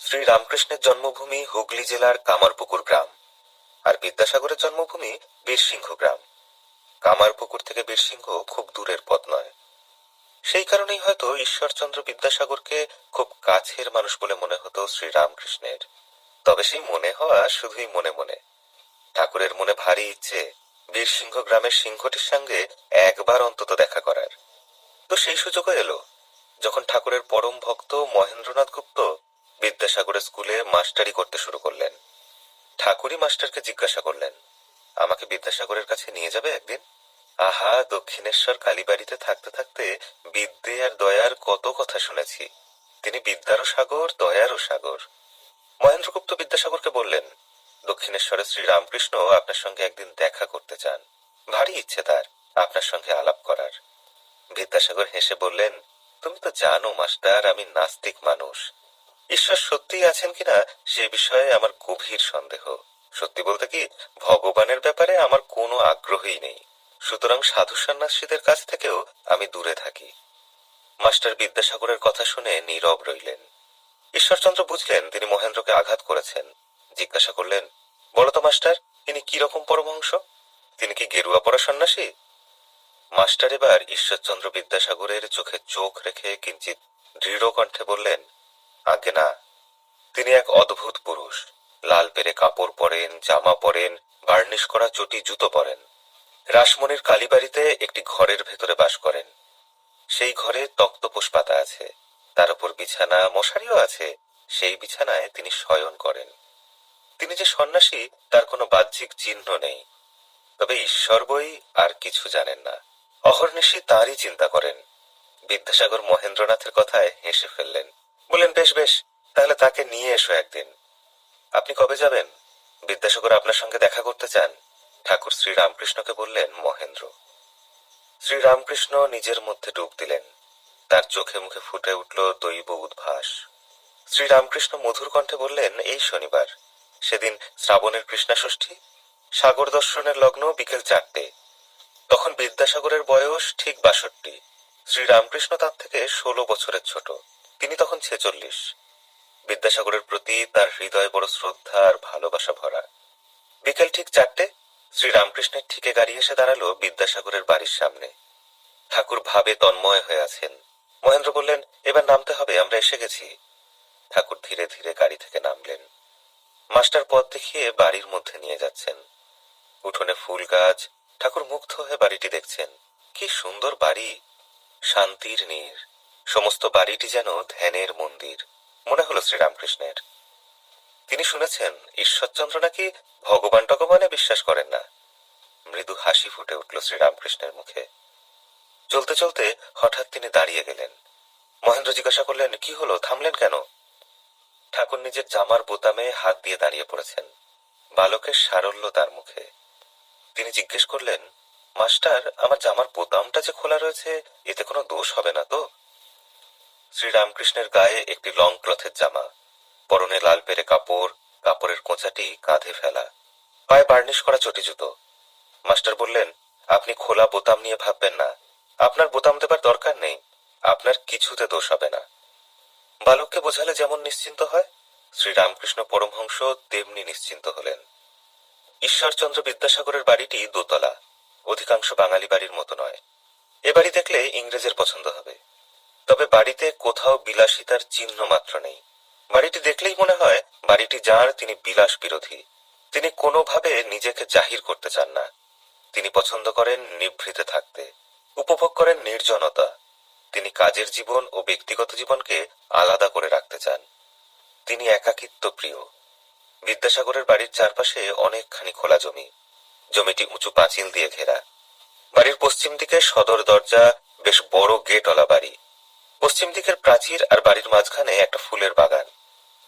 শ্রী রামকৃষ্ণের জন্মভূমি হুগলি জেলার কামারপুকুর গ্রাম আর বিদ্যাসাগরের জন্মভূমি বীরসিংহ গ্রাম। কামারপুকুর থেকে বীরসিংহ খুব দূরের পথ নয়। সেই কারণেই হয়তো ঈশ্বরচন্দ্র বিদ্যাসাগরকে খুব কাছের মানুষ বলে মনে হতো শ্রী রামকৃষ্ণের তবে সেই মনে হওয়া শুধুই মনে মনে। ঠাকুরের মনে ভারী ইচ্ছে বীরসিংহ গ্রামের সিংহটির সঙ্গে একবার অন্তত দেখা করার। তো সেই সুযোগও এলো, যখন ঠাকুরের পরম ভক্ত মহেন্দ্রনাথ গুপ্ত বিদ্যাসাগরের স্কুলে মাস্টারি করতে শুরু করলেন। ঠাকুরই মাস্টারকে জিজ্ঞাসা করলেন, আমাকে বিদ্যাসাগরের কাছে নিয়ে যাবে একদিন? আহা, দক্ষিণেশ্বর কালীবাড়িতে থাকতে থাকতে বিদ্যে আর দয়ার কত কথা শুনেছি। তিনি বিদ্যারও সাগর, দয়ারও সাগর। মহেন্দ্রগুপ্ত বিদ্যাসাগরকে বললেন দক্ষিণেশ্বরে শ্রী রামকৃষ্ণ আপনার সঙ্গে একদিন দেখা করতে চান। ভারী ইচ্ছে তার, আপনার সঙ্গে আলাপ করার। বিদ্যাসাগর হেসে বললেন, তুমি তো জানো, মাস্টার, আমি নাস্তিক মানুষ। ঈশ্বর সত্যিই আছেন কিনা সে বিষয়ে আমার গভীর সন্দেহ। সত্যি বলতে কি, ভগবানের ব্যাপারে আমার কোনো আগ্রহই নেই। সুতরাং সাধু সন্ন্যাসীদের কাছ থেকেও আমি দূরে থাকি। মাস্টার বিদ্যাসাগরের কথা শুনে নীরব রইলেন। ঈশ্বরচন্দ্র বুঝলেন তিনি মহেন্দ্রকে আঘাত করেছেন। জিজ্ঞাসা করলেন বলতো মাস্টার তিনি কি রকম পরমহংস? তিনি কি গেরুয়া পড়া সন্ন্যাসী? মাস্টার এবার ঈশ্বরচন্দ্র বিদ্যাসাগরের চোখে চোখ রেখে কিঞ্চিত দৃঢ় কণ্ঠে বললেন আগে না। তিনি এক অদ্ভুত পুরুষ। লাল পেরে কাপড় পরেন, জামা পরেন বার্নিশ করা চটি, জুতো পরেন। রাসমণির কালীবাড়িতে একটি ঘরের ভেতরে বাস করেন। সেই ঘরে তক্তপোষ পাতা আছে। তার উপর বিছানা, মশারিও আছে। সেই বিছানায় তিনি শয়ন করেন। তিনি যে সন্ন্যাসী, তার কোনো বাহ্যিক চিহ্ন নেই। তবে ঈশ্বর বই আর কিছু জানেন না। অহর্নিশি তারই চিন্তা করেন। বিদ্যাসাগর মহেন্দ্রনাথের কথায় হেসে ফেললেন। বললেন, বেশ বেশ, তাহলে তাকে নিয়ে এসো একদিন। আপনি কবে যাবেন? বিদ্যাসাগর আপনার সঙ্গে দেখা করতে চান? ঠাকুর শ্রী রামকৃষ্ণকে বললেন, মহেন্দ্র। শ্রী রামকৃষ্ণ নিজের মধ্যে ডুব দিলেন। তার চোখে মুখে ফুটে উঠল দৈব উদ্ভাস। শ্রী রামকৃষ্ণ মধুর কণ্ঠে বললেন, এই শনিবার, সেদিন শ্রাবণের কৃষ্ণাষষ্ঠী, সাগর দর্শনের লগ্ন বিকেল চারটে। তখন বিদ্যাসাগরের বয়স ঠিক বাষট্টি। শ্রী রামকৃষ্ণ তার থেকে ষোলো বছরের ছোট। তিনি তখন ছেচল্লিশ। বিদ্যাসাগরের প্রতি তার হৃদয় বড় শ্রদ্ধা আর ভালোবাসা ভরা। বিকেল ঠিক চারটে শ্রী রামকৃষ্ণের ঠিকে গাড়ি এসে দাঁড়াল বিদ্যাসাগরের বাড়ির সামনে। ঠাকুর ভাবে তন্ময় হয়ে আছেন। মহেন্দ্র বললেন, এবার নামতে হবে, আমরা এসে গেছি। ঠাকুর ধীরে ধীরে গাড়ি থেকে নামলেন। মাস্টার পথ দেখিয়ে বাড়ির মধ্যে নিয়ে যাচ্ছেন। উঠোনে ফুল গাছ, ঠাকুর মুগ্ধ হয়ে বাড়িটি দেখছেন। কি সুন্দর বাড়ি, শান্তির নীর। সমস্ত বাড়িটি যেন ধ্যানের মন্দির। মনে হলো শ্রীরামকৃষ্ণের। তিনি শুনেছেন, ঈশ্বরচন্দ্র নাকি ভগবান টগবানে বিশ্বাস করেন না। মৃদু হাসি ফুটে উঠল শ্রীরামকৃষ্ণের মুখে। চলতে চলতে হঠাৎ তিনি দাঁড়িয়ে গেলেন। মহেন্দ্র জিজ্ঞাসা করলেন, কি হলো? থামলেন কেন? ঠাকুর নিজের জামার বোতামে হাত দিয়ে দাঁড়িয়ে পড়েছেন। বালকের সারল্য তার মুখে। তিনি জিজ্ঞেস করলেন, মাস্টার, আমার জামার বোতামটা যে খোলা রয়েছে, এতে কোনো দোষ হবে না তো? শ্রীরামকৃষ্ণের গায়ে একটি লং ক্লথের জামা, পরনে লাল পেরে কাপড়, কাপড়ের কোঁচাটি কাঁধে ফেলা। পায়ে বার্নিশ করা চটি জুতো। মাস্টার বললেন, আপনি খোলা বোতাম নিয়ে ভাববেন না। আপনার বোতাম দেবার দরকার নেই। আপনার কিছুতে দোষ হবে না। বালককে বোঝালে যেমন নিশ্চিন্ত হয়, শ্রীরামকৃষ্ণ পরমহংস তেমনি নিশ্চিন্ত হলেন। ঈশ্বরচন্দ্র বিদ্যাসাগরের বাড়িটি দোতলা, অধিকাংশ বাঙালি বাড়ির মতো নয়। এ বাড়ি দেখলে ইংরেজের পছন্দ হবে। তবে বাড়িতে কোথাও বিলাসিতার চিহ্ন মাত্র নেই। বাড়িটি দেখলেই মনে হয় বাড়িটি যার তিনি বিলাস বিরোধী। তিনি কোনোভাবে নিজেকে জাহির করতে চান না। তিনি পছন্দ করেন নিভৃতে থাকতে। উপভোগ করেন নির্জনতা। তিনি কাজের জীবন ও ব্যক্তিগত জীবনকে আলাদা করে রাখতে চান। তিনি একাকিত্ব প্রিয়। বিদ্যাসাগরের বাড়ির চারপাশে অনেকখানি খোলা জমি। জমিটি উঁচু পাঁচিল দিয়ে ঘেরা। বাড়ির পশ্চিম দিকে সদর দরজা, বেশ বড় গেটওয়ালা বাড়ি। পশ্চিম দিকের প্রাচীর আর বাড়ির মাঝখানে একটা ফুলের বাগান।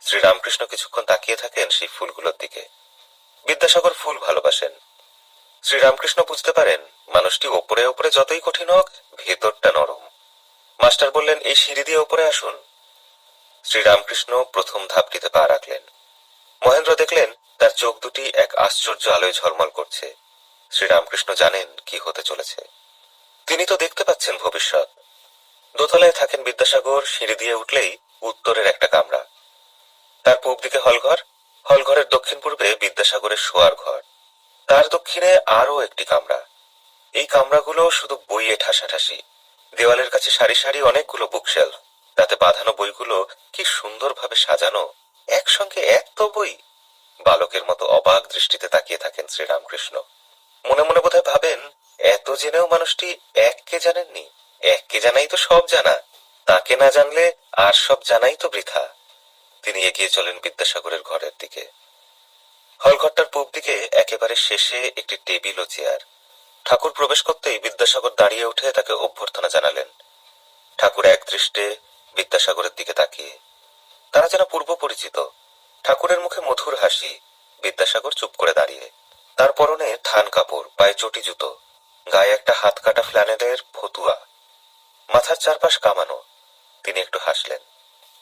শ্রীরামকৃষ্ণ কিছুক্ষণ তাকিয়ে থাকেন সেই ফুলগুলোর দিকে। বিদ্যাসাগর ফুল ভালোবাসেন। শ্রীরামকৃষ্ণ বুঝতে পারেন, মানুষটি ওপরে ওপরে যতই কঠিন হোক, ভেতরটা নরম। মাস্টার বললেন, এই সিঁড়ি দিয়ে ওপরে আসুন। শ্রীরামকৃষ্ণ প্রথম ধাপটিতে পা রাখলেন। মহেন্দ্র দেখলেন, তার চোখ দুটি এক আশ্চর্য আলোয় ঝলমল করছে। শ্রীরামকৃষ্ণ জানেন কি হতে চলেছে। তিনি তো দেখতে পাচ্ছেন ভবিষ্যৎ। দোতলায় থাকেন বিদ্যাসাগর, সিঁড়ি দিয়ে উঠলেই উত্তরের একটা কামরা। তার পূব দিকে হলঘর, হলঘরের দক্ষিণ পূর্বে বিদ্যাসাগরের শোয়ার ঘর। তার দক্ষিণে আরও একটি কামরা। এই কামরাগুলো শুধু বইয়ে ঠাসাঠাসি। দেওয়ালের কাছে সারি সারি অনেকগুলো বুকশেলফ তাতে বাঁধানো বইগুলো কি সুন্দরভাবে সাজানো, একসঙ্গে এত বই! বালকের মতো অবাক দৃষ্টিতে তাকিয়ে থাকেন শ্রীরামকৃষ্ণ। মনে মনে বোধহয় ভাবেন, এত জেনেও মানুষটি এককে জানেননি। এককে জানাই তো সব জানা। তাকে না জানলে আর সব জানাই তো বৃথা। তিনি এগিয়ে চলেন বিদ্যাসাগরের ঘরের দিকে। হলঘরটার পূব দিকে একেবারে শেষে একটি টেবিল ও চেয়ার। ঠাকুর প্রবেশ করতেই বিদ্যাসাগর দাঁড়িয়ে উঠে তাকে অভ্যর্থনা জানালেন। ঠাকুর এক দৃষ্টে বিদ্যাসাগরের দিকে তাকিয়ে। তারা যেন পূর্ব পরিচিত। ঠাকুরের মুখে মধুর হাসি, বিদ্যাসাগর চুপ করে দাঁড়িয়ে। তার পরনে থান কাপড়, পায়ে চটি জুতো, গায়ে একটা হাত কাটা ফ্ল্যানেলের ফতুয়া। মাথার চারপাশ কামানো। তিনি একটু হাসলেন।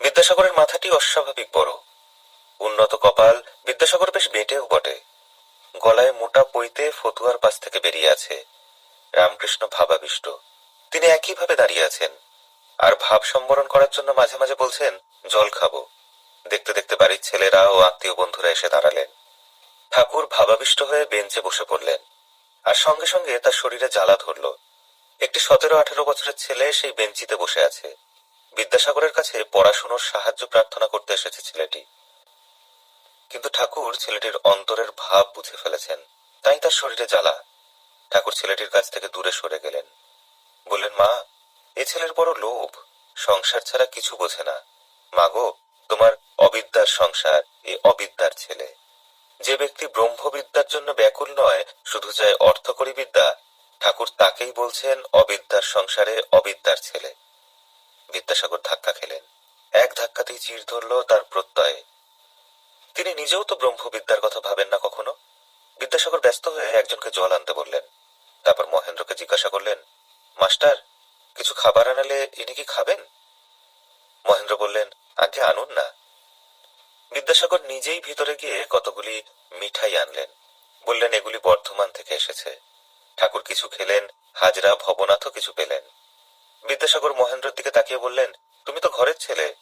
বিদ্যাসাগরের মাথাটি অস্বাভাবিক বড়। উন্নত কপাল, বিদ্যাসাগর বেশ বেটেও বটে। গলায় মোটা পইতে ফতুয়ার পাশ থেকে বেরিয়ে আছে। রামকৃষ্ণ ভাবাবিষ্ট। তিনি একইভাবে দাঁড়িয়ে আছেন। আর ভাব সম্বরণ করার জন্য মাঝে মাঝে বলছেন, জল খাব। দেখতে দেখতে বাড়ির ছেলেরা ও আত্মীয় বন্ধুরা এসে দাঁড়ালেন। ঠাকুর ভাবাবিষ্ট হয়ে বেঞ্চে বসে পড়লেন। আর সঙ্গে সঙ্গে তার শরীরে জ্বালা ধরল। একটি সতেরো আঠেরো বছরের ছেলে সেই বেঞ্চিতে বসে আছে। বিদ্যাসাগরের কাছে পড়াশুনোর সাহায্য প্রার্থনা করতে এসেছে ছেলেটি। কিন্তু ঠাকুর ছেলেটির অন্তরের ভাব বুঝে ফেলেছেন। তাই তার শরীরে জ্বালা। ঠাকুর ছেলেটির কাছ থেকে দূরে সরে গেলেন। বললেন, মা, এ ছেলের বড় লোভ। সংসার ছাড়া কিছু বোঝে না। মাগো তোমার অবিদ্যার সংসার, এ অবিদ্যার ছেলে। যে ব্যক্তি ব্রহ্মবিদ্যার জন্য ব্যাকুল নয়, শুধু চায় অর্থকরী বিদ্যা ঠাকুর তাকেই বলছেন অবিদ্যার সংসারে অবিদ্যার ছেলে। বিদ্যাসাগর ধাক্কা খেলেন। এক ধাক্কাতেই চির ধরল তার প্রত্যয়ে। তিনি নিজেও তো ব্রহ্মবিদ্যার কথা ভাবেন না কখনো? বিদ্যাসাগর ব্যস্ত হয়ে একজনকে জল আনতে বললেন। তারপর মহেন্দ্রকে জিজ্ঞাসা করলেন, মাস্টার, কিছু খাবার আনালে ইনি কি খাবেন? মহেন্দ্র বললেন, আগে আনুন না। বিদ্যাসাগর নিজেই ভিতরে গিয়ে কতগুলি মিঠাই আনলেন। বললেন, এগুলি বর্ধমান থেকে এসেছে। ঠাকুর কিছু খেলেন, হাজরা ভবনাথও কিছু পেলেন। বিদ্যাসাগর মহেন্দ্রের দিকে তাকিয়ে বললেন, তুমি তো ঘরের ছেলে।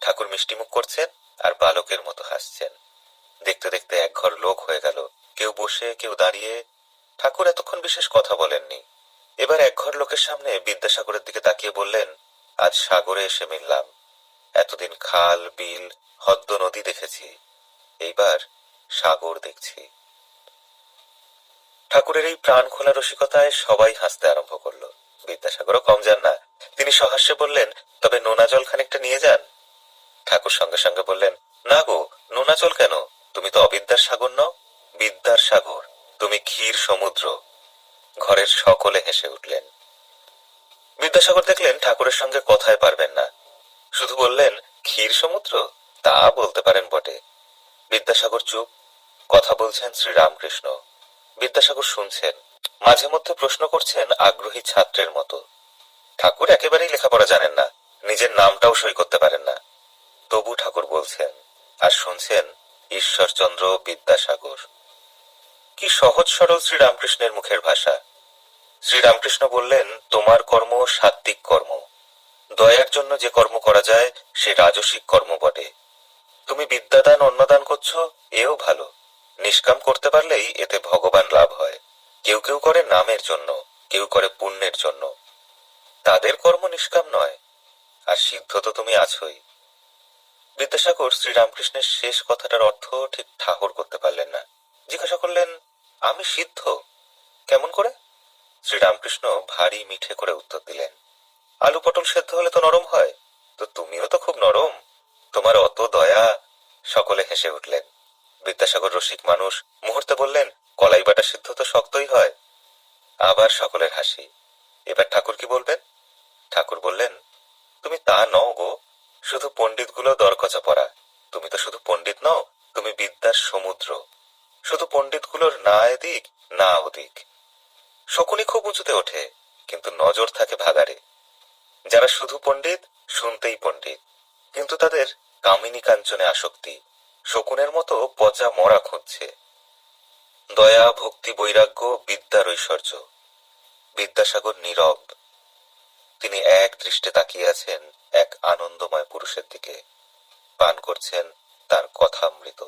ঠাকুর মিষ্টিমুখ করছেন আর বালকের মতো হাসছেন। দেখতে দেখতে এক ঘর লোক হয়ে গেল। কেউ বসে, কেউ দাঁড়িয়ে। ঠাকুর এতক্ষণ বিশেষ কথা বলেননি। এবার এক ঘর লোকের সামনে বিদ্যাসাগরের দিকে তাকিয়ে বললেন, আজ সাগরে এসে মিললাম। এতদিন খাল, বিল, হদ্দ নদী দেখেছি। এইবার সাগর দেখছি। ঠাকুরের এই প্রাণ খোলা রসিকতায় সবাই হাসতে আরম্ভ করল। বিদ্যাসাগরও কম যান না। তিনি সহাস্যে বললেন, তবে নোনা জল খানিকটা নিয়ে যান? ঠাকুর সঙ্গে সঙ্গে বললেন, না গো, নোনা জল কেন? তুমি তো অবিদ্যার সাগর নও। বিদ্যার সাগর, তুমি ক্ষীর সমুদ্র। ঘরের সকলে হেসে উঠলেন। বিদ্যাসাগর দেখলেন ঠাকুরের সঙ্গে কথায় পারবেন না। শুধু বললেন, ক্ষীর সমুদ্র? তা বলতে পারেন বটে। বিদ্যাসাগর চুপ। কথা বলছেন শ্রীরামকৃষ্ণ। বিদ্যাসাগর শুনছেন, মাঝে মধ্যে প্রশ্ন করছেন আগ্রহী ছাত্রের মতো। ঠাকুর একেবারেই লেখাপড়া জানেন না, নিজের নামটাও সই করতে পারেন না। তবু ঠাকুর বলছেন, আর শুনছেন, ঈশ্বরচন্দ্র বিদ্যাসাগর। কি সহজ সরল শ্রীরামকৃষ্ণের মুখের ভাষা। শ্রীরামকৃষ্ণ বললেন, তোমার কর্ম সাত্বিক কর্ম। দয়ার জন্য যে কর্ম করা যায়, সে রাজসিক কর্ম বটে। তুমি বিদ্যাদান, অন্নদান করছ, এও ভালো। নিষ্কাম করতে পারলেই এতে ভগবান লাভ হয়। কেউ কেউ করে নামের জন্য, কেউ করে পুণ্যের জন্য। তাদের কর্ম নিষ্কাম নয়। আর সিদ্ধ তো তুমি আছোই। বিদ্যাসাগর শ্রীরামকৃষ্ণের শেষ কথাটার অর্থ ঠিক ঠাহর করতে পারলেন না। জিজ্ঞাসা করলেন, আমি সিদ্ধ? কেমন করে? শ্রীরামকৃষ্ণ ভারী মিঠে করে উত্তর দিলেন, আলু পটল সেদ্ধ হলে তো নরম হয়। তো তুমিও তো খুব নরম। তোমার অত দয়া সকলে হেসে উঠলেন। বিদ্যাসাগর রসিক মানুষ মুহূর্তে বললেন, কলাই বাটা সিদ্ধ তো শক্তই হয়। আবার সকলের হাসি। এবার ঠাকুর কি বলবেন? ঠাকুর বললেন, তুমি তা নও গো, শুধু পণ্ডিতগুলো দরকচা পড়া। তুমি তো শুধু পণ্ডিত নও, তুমি বিদ্যার সমুদ্র। শুধু পণ্ডিতগুলোর না এদিক, না ওদিক। শকুনি খুব উঁচুতে ওঠে, কিন্তু নজর থাকে ভাগারে যারা শুধু পণ্ডিত, শুনতেই পণ্ডিত। কিন্তু তাদের কামিনী কাঞ্চনে আসক্তি। শকুনের মতো পচা মরা খুঁজছে। দয়া, ভক্তি, বৈরাগ্য, বিদ্যার ঐশ্বর্য। বিদ্যাসাগর নীরব। তিনি এক দৃষ্টে তাকিয়ে আছেন এক আনন্দময় পুরুষের দিকে। পান করছেন তার কথা অমৃত